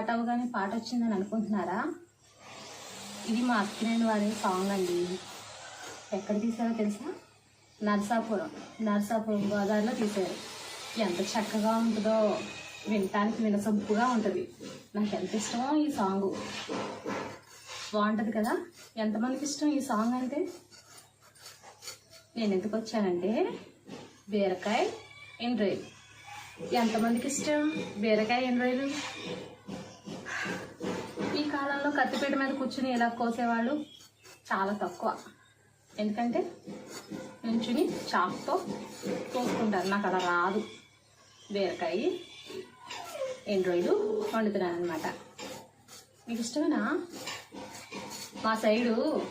Start అవ్వగానే పాట వచ్చిందని అనుకుంటున్నారా? ఇది మా అక్కినేని వారి సాంగ్ అండి. ఎక్కడ తీసారో తెలుసా? నర్సాపురం. నర్సాపురం గోదావరిలో తీశారు. ఎంత చక్కగా ఉంటుందో వినటానికి వినసొంపుగా ఉంటుంది. నాకు ఎంత ఇష్టమో ఈ సాంగ్. బాగుంటుంది కదా? ఎంతమందికి ఇష్టం ఈ సాంగ్ అంటే? నేను ఎందుకు వచ్చానంటే బీరకాయ ఎండ్రాయిలు ఎంతమందికి ఇష్టం? బీరకాయ ఎండ్రాయిలు కాలంలో కత్తిపీట మీద కూర్చుని ఎలా కోసేవాళ్ళు? చాలా తక్కువ. ఎందుకంటే నుంచుని చాక్తో కోసుకుంటారు. నాకు అలా రాదు. బీరకాయ ఎండ్రాయిడ్ వండుతున్నాను అనమాట మీకు ఇష్టమేనా? మా సైడు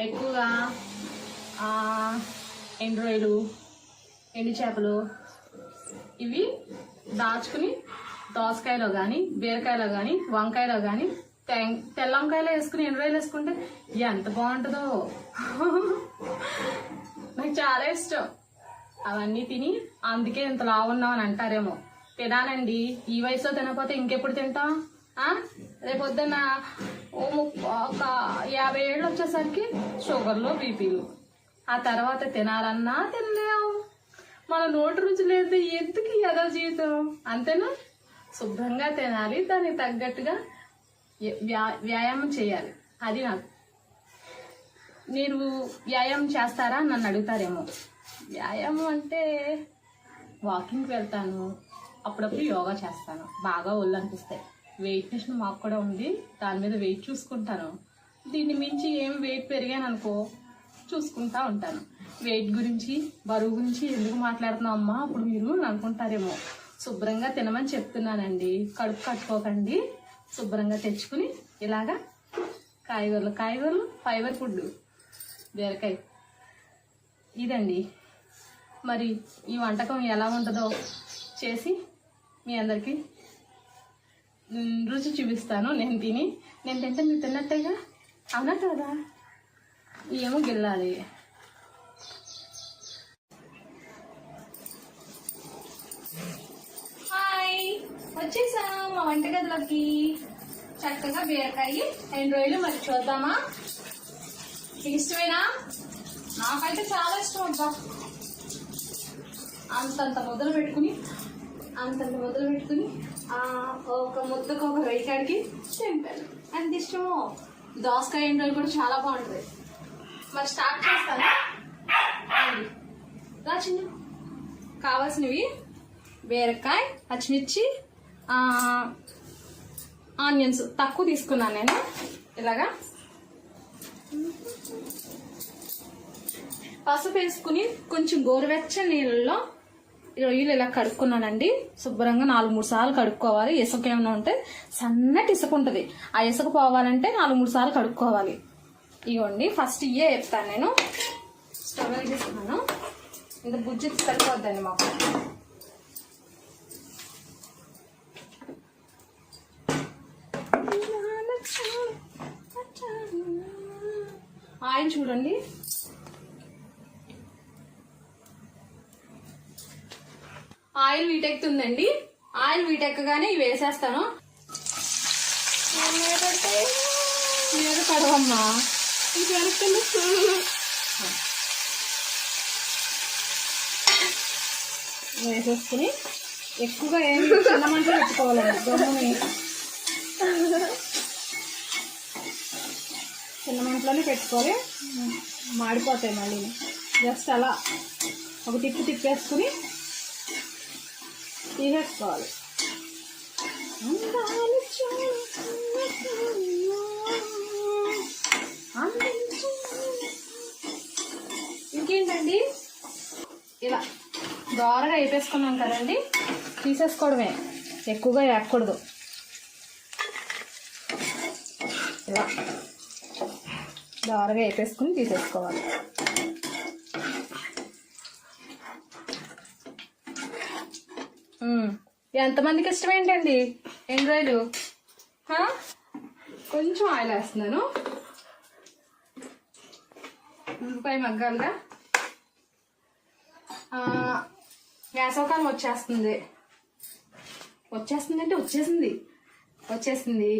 ఎక్కువగా ఎండ్రాయిడు ఎండు చేపలు ఇవి దాచుకుని దోసకాయలో కానీ బీరకాయలో కానీ వంకాయలో కానీ తెల్ల వంకాయలో వేసుకుని ఎండు వేసుకుంటే ఎంత బాగుంటుందో. నాకు చాలా ఇష్టం. అవన్నీ తిని అందుకే ఇంత లావున్నావు అని అంటారేమో. తినాలండి ఈ వయసులో తినకపోతే ఇంకెప్పుడు తింటాం? ఆ? రేపొద్దున్న ఓ ఒక యాభై ఏళ్ళు వచ్చేసరికి షుగర్లు బీపీలు. ఆ తర్వాత తినాలన్నా తినలేవు. మన నోటి రుచి లేదు ఎందుకు ఎదో జీవితం అంతేనా? శుభ్రంగా తినాలి దానికి తగ్గట్టుగా వ్యాయామం చేయాలి. అది నాకు. మీరు వ్యాయామం చేస్తారా? నన్ను అడుగుతారేమో. వ్యాయామం అంటే వాకింగ్కి వెళ్తాను. అప్పుడప్పుడు యోగా చేస్తాను. బాగా ఒళ్ళు అనిపిస్తాయి వెయిట్ మిషన్ మాకు కూడా ఉంది. దాని మీద వెయిట్ చూసుకుంటాను. దీన్ని మించి ఏం వెయిట్ పెరిగాను అనుకో చూసుకుంటా ఉంటాను. వెయిట్ గురించి బరువు గురించి ఎందుకు మాట్లాడుతున్నాం అమ్మా? అప్పుడు మీరు అనుకుంటారేమో. శుభ్రంగా తినమని చెప్తున్నానండి. కడుపు కట్టుకోకండి. శుభ్రంగా తెచ్చుకుని ఇలాగా కాయగూరలు కాయగూరలు ఫైబర్ ఫుడ్ బీరకాయ. ఇదండి. మరి ఈ వంటకం ఎలా ఉంటుందో చేసి మీ అందరికీ రుచి చూపిస్తాను. నేను తిని నేను తింటే మీరు తిన్నట్టేగా? అవునా కదా? ఏమో గిల్లాలి. వచ్చేసాం మా వంటగదిలోకి. చక్కగా బీరకాయ రెండు రోజులు మరి చూద్దామా? ఇష్టమేనా నాకైతే చాలా ఇష్టం అబ్బా. అంతంత మొదలు పెట్టుకుని అంతంత మొదలు పెట్టుకుని ఒక ముద్దకు ఒక రైకాడికి తింటాను అంత ఇష్టము. దోసకాయ ఎండ్రాయిలు కూడా చాలా బాగుంటుంది. మరి స్టార్ట్ చేస్తాను. రా చిన్న. కావాల్సినవి బీరకాయ పచ్చిమిర్చి ఆనియన్స్ తక్కువ తీసుకున్నాను నేను. ఇలాగా. పసుపు వేసుకుని కొంచెం గోరువెచ్చని నీళ్ళలో రొయ్యలు ఇలా కడుక్కున్నానండి. శుభ్రంగా నాలుగు మూడు సార్లు కడుక్కోవాలి. ఇసుక ఏమైనా ఉంటే సన్నటి ఇసుక ఉంటుంది. ఆ ఇసుక పోవాలంటే నాలుగు మూడు సార్లు కడుక్కోవాలి. ఇవ్వండి ఫస్ట్ ఇయే చెప్తాను నేను. స్టవ్ తీసుకున్నాను ఇంత బుజ్జి సరిపోద్దండి మాకు. ఆయిల్ చూడండి. ఆయిల్ వీటెక్కుతుందండి ఆయిల్ వీటెక్కగానే ఇవి వేసేస్తాను. మీద పడవమ్మా ఇది వెనక్కి వేసేసుకుని ఎక్కువగా ఏం చిన్న మంటలు పెట్టుకోవాలండి. గమ్ముని. చిన్న మంటలోనే పెట్టుకోవాలి మాడిపోతాయి మళ్ళీ. జస్ట్ అలా ఒక తిప్పి తిప్పేసుకుని తీసేసుకోవాలి. ఇంకేంటండి? ఇలా దోరగా వేపేసుకున్నాం కదండి తీసేసుకోవడమే. ఎక్కువగా వేయకూడదు. ఇలా. దారగా వేపేసుకుని తీసేసుకోవాలి. ఎంతమందికి ఇష్టం ఏంటండి ఎండ్రాయిలు కొంచెం ఆయిల్ వేస్తున్నాను. ఉల్లిపాయ మగ్గాలిగా. వేసవకాలం వచ్చేస్తుంది. వచ్చేస్తుంది అంటే వచ్చేసింది. వచ్చేసింది.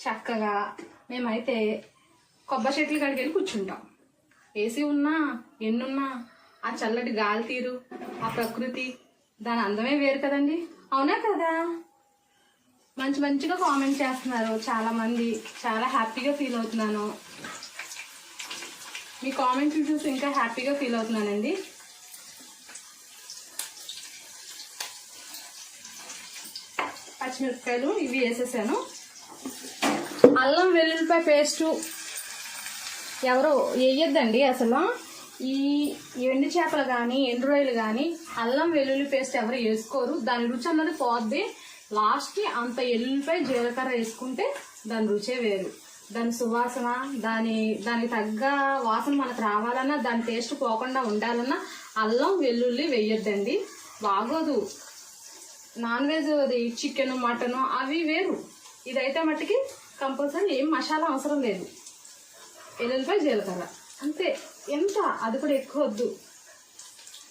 చక్కగా మేమైతే కొబ్బరి చెట్ల కాడికి వెళ్ళి కూర్చుంటాం. ఏసీ ఉన్నా ఎన్నున్నా ఆ చల్లటి గాలి తీరు ఆ ప్రకృతి దాని అందమే వేరు కదండి. అవునా కదా? మంచి మంచిగా కామెంట్ చేస్తున్నారు. చాలా మంది చాలా హ్యాపీగా ఫీల్ అవుతున్నాను. మీ కామెంట్లు చూసి ఇంకా హ్యాపీగా ఫీల్ అవుతున్నానండి. పచ్చిమిరపకాయలు ఇవి వేసేసాను. అల్లం వెల్లుల్లిపాయ పేస్టు ఎవరు వేయొద్దండి అసలు. ఈ ఎండు చేపలు కానీ ఎండు రొయ్యలు కానీ అల్లం వెల్లుల్లి పేస్ట్ ఎవరు వేసుకోరు. దాని రుచి అన్నది పోద్ది. లాస్ట్కి అంత ఎల్లుల్లిపై జీలకర్ర వేసుకుంటే దాని రుచే వేరు. దాని సువాసన దాని దానికి తగ్గ వాసన మనకు రావాలన్నా దాని టేస్ట్ పోకుండా ఉండాలన్నా అల్లం వెల్లుల్లి వేయొద్దండి. బాగోదు. నాన్ వెజ్ అది చికెన్ మటన్ అవి వేరు. ఇదైతే మట్టుకి కంపల్సరీ ఏం మసాలా అవసరం లేదు. ఎల్లుల్లిపాయ జీలకర్ర. అంతే ఎంత? అది కూడా ఎక్కువ వద్దు.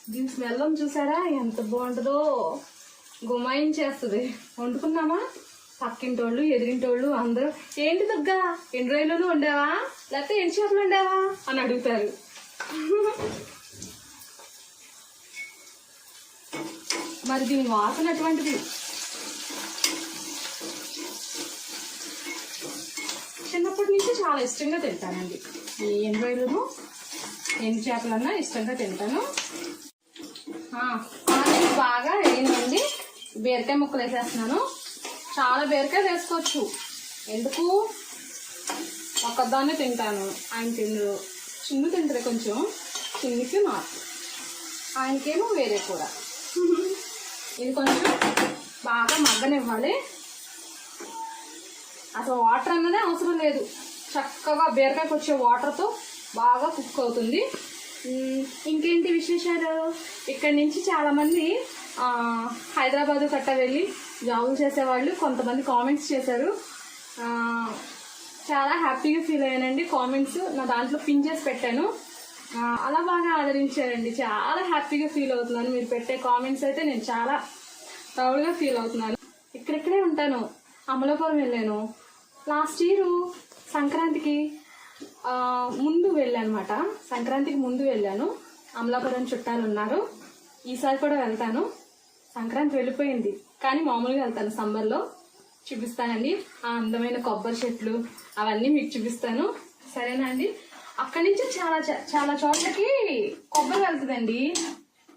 దీని స్మెల్ చూసారా? ఎంత బాగుంటుందో. గుమాయించేస్తుంది వండుకున్నామా? పక్కింటోళ్ళు ఎదిరింటోళ్ళు అందరూ. ఏంటి దగ్గర ఎన్ని రోజుల్లోనూ ఉండేవా లేకపోతే ఎన్ని చేపలు ఉండేవా అని అడుగుతారు. మరి దీని వాసన అటువంటిది చిన్నప్పటి నుంచి చాలా ఇష్టంగా తింటానండి. ఈ రోజులు ఎన్ని చేపలన్నా ఇష్టంగా తింటాను. బాగా వేయండి బీరకాయ ముక్కలు వేసేస్తున్నాను. చాలా బీరకాయ వేసుకోవచ్చు. ఎందుకు? ఒక్కదాన్నే తింటాను. ఆయన తిండు. చిన్ను తింటారు కొంచెం. చిన్నికి నాకు ఆయనకేమో వేరే కూర. ఇది కొంచెం బాగా మగ్గనివ్వాలి. అసలు వాటర్ అన్నదే అవసరం లేదు. చక్కగా బీరకాయకి వచ్చే వాటర్తో బాగా కుక్ అవుతుంది. ఇంకేంటి విశేషాలు? ఇక్కడి నుంచి చాలామంది హైదరాబాదు కట్ట వెళ్ళి జాబులు చేసేవాళ్ళు కొంతమంది కామెంట్స్ చేశారు. చాలా హ్యాపీగా ఫీల్ అయ్యానండి. కామెంట్స్ నా దాంట్లో పిన్ చేసి పెట్టాను. అలా బాగా ఆదరించారండి. చాలా హ్యాపీగా ఫీల్ అవుతున్నాను. మీరు పెట్టే కామెంట్స్ అయితే నేను చాలా ప్రౌడ్గా ఫీల్ అవుతున్నాను. ఇక్కడిక్కడే ఉంటాను. అమలాపురం వెళ్ళాను. లాస్ట్ ఇయర్ సంక్రాంతికి ముందు వెళ్ళానమాట. సంక్రాంతికి ముందు వెళ్ళాను. అమలాపురం చుట్టాలు ఉన్నారు. ఈసారి కూడా వెళ్తాను. సంక్రాంతి వెళ్ళిపోయింది. కానీ మామూలుగా వెళ్తాను. సమ్మర్లో చూపిస్తానండి. ఆ అందమైన కొబ్బరి చెట్లు అవన్నీ మీకు చూపిస్తాను. సరేనా అండి? అక్కడి నుంచి చాలా చ- చాలా చోట్లకి కొబ్బరి వెళ్తుందండి.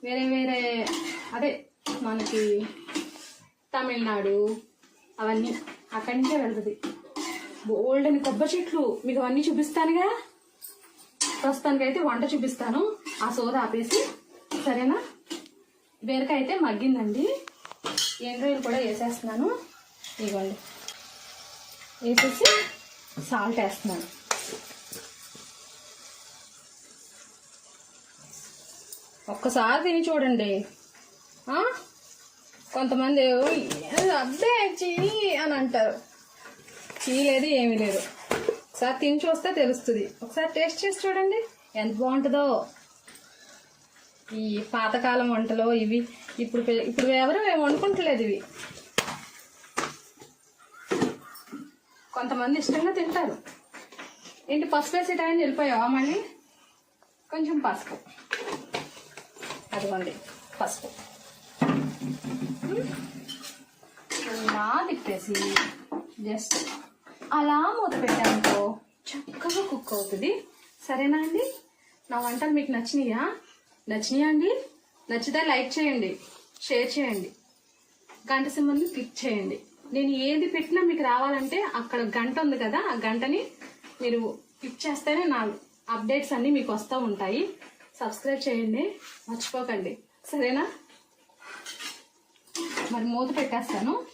వేరే వేరే అదే మనకి తమిళనాడు అవన్నీ అక్కడి నుంచే వెళ్తుంది. బోల్డ్ అని కొబ్బరి చెట్లు మీకు అవన్నీ చూపిస్తానుగా. ప్రస్తుతానికి అయితే వంట చూపిస్తాను. ఆ సోద ఆపేసి సరేనా? బీరకాయ అయితే మగ్గిందండి. ఎండ్రాయిలు కూడా వేసేస్తున్నాను. ఇవ్వండి వేసేసి సాల్ట్ వేస్తున్నాను. ఒక్కసారి తిని చూడండి. ఆ? కొంతమంది అబ్బే చీ అని అంటారు. చీ లేదు ఏమీ లేదు. ఒకసారి తిని చూస్తే తెలుస్తుంది. ఒకసారి టేస్ట్ చేసి చూడండి. ఎంత బాగుంటుందో. ఈ పాతకాలం వంటలు ఇవి ఇప్పుడు ఇప్పుడు ఎవరు వండుకుంటలేదు ఇవి. కొంతమంది ఇష్టంగా తింటారు. ఏంటి పసుపు వేసే టైం వెళ్ళిపోయావా మళ్ళీ? కొంచెం పసుపు. అదిగోండి పసుపు. అలా తిప్పేసి. జస్ట్ అలా మూత పెట్టానుకో చక్కగా కుక్ అవుతుంది. సరేనా అండి? నా వంటలు మీకు నచ్చినాయా? నచ్చినాయా అండి? నచ్చితే లైక్ చేయండి. షేర్ చేయండి. గంట సింబల్ని క్లిక్ చేయండి. నేను ఏది పెట్టినా మీకు రావాలంటే అక్కడ గంట ఉంది కదా ఆ గంటని మీరు క్లిక్ చేస్తేనే నా అప్డేట్స్ అన్నీ మీకు వస్తూ ఉంటాయి. సబ్స్క్రైబ్ చేయండి. మర్చిపోకండి. సరేనా? మరి మూత పెట్టేస్తాను.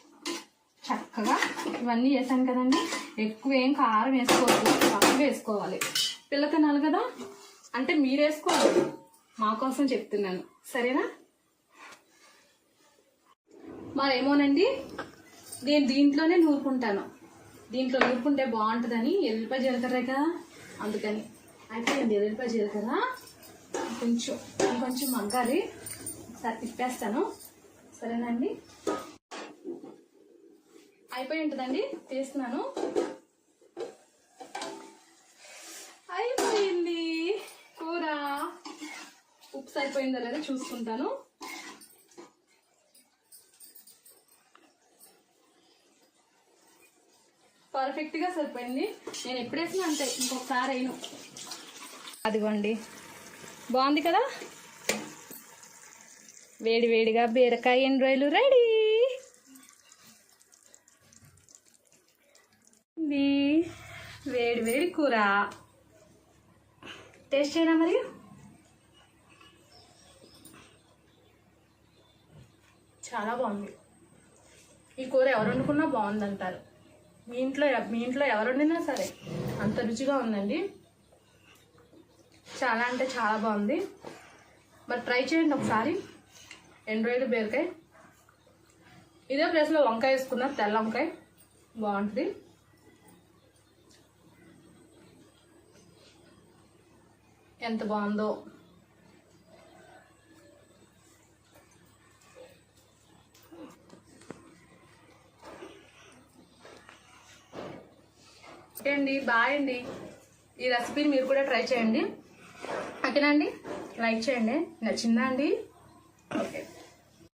చక్కగా ఇవన్నీ వేసాను కదండి. ఎక్కువ ఏం కారం వేసుకోవద్దు. తక్కువ వేసుకోవాలి. పిల్ల తినాలి కదా? అంటే మీరు వేసుకోవాలి. మా కోసం చెప్తున్నాను. సరేనా? మరేమోనండి నేను దీంట్లోనే నూరుకుంటాను. దీంట్లో నూరుకుంటే బాగుంటుందని ఎల్లిపాయ జీలకర్ర కదా అందుకని. అయితే నేను ఎల్లిపాయ జీలకర్ర. కొంచెం కొంచెం మగ్గాలి. సార్ తిప్పేస్తాను. సరేనండి. అయిపోయి ఉంటుందండి తీస్తున్నాను. అయిపోయింది కూర. ఉప్స్ అయిపోయిందో లేదా చూసుకుంటాను. పర్ఫెక్ట్గా సరిపోయింది. నేను ఎప్పుడేసినా అంతే ఇంకొకసారి అయిను. అదిగోండి. బాగుంది కదా? వేడి వేడిగా బీరకాయ ఎన్ని రోజులు రెడీ? ఇది వేడి వేడి కూర. టేస్ట్ చేయనా మరి? చాలా బాగుంది. ఈ కూర ఎవరు వండుకున్నా బాగుంది అంటారు మీ ఇంట్లో మీ ఇంట్లో ఎవరు వండినా సరే అంత రుచిగా ఉందండి. చాలా అంటే చాలా బాగుంది. మరి ట్రై చేయండి ఒకసారి. ఎండ్రాయిడ్ రోజులు బీరకాయ. ఇదే ప్లేస్లో వంకాయ వేసుకున్నారు తెల్ల వంకాయ. బాగుంటుంది. ఎంత బాగుందో. అండి బాయ్ అండి. ఈ రెసిపీని మీరు కూడా ట్రై చేయండి. ఓకేనా అండి లైక్ చేయండి. నచ్చిందా అండి?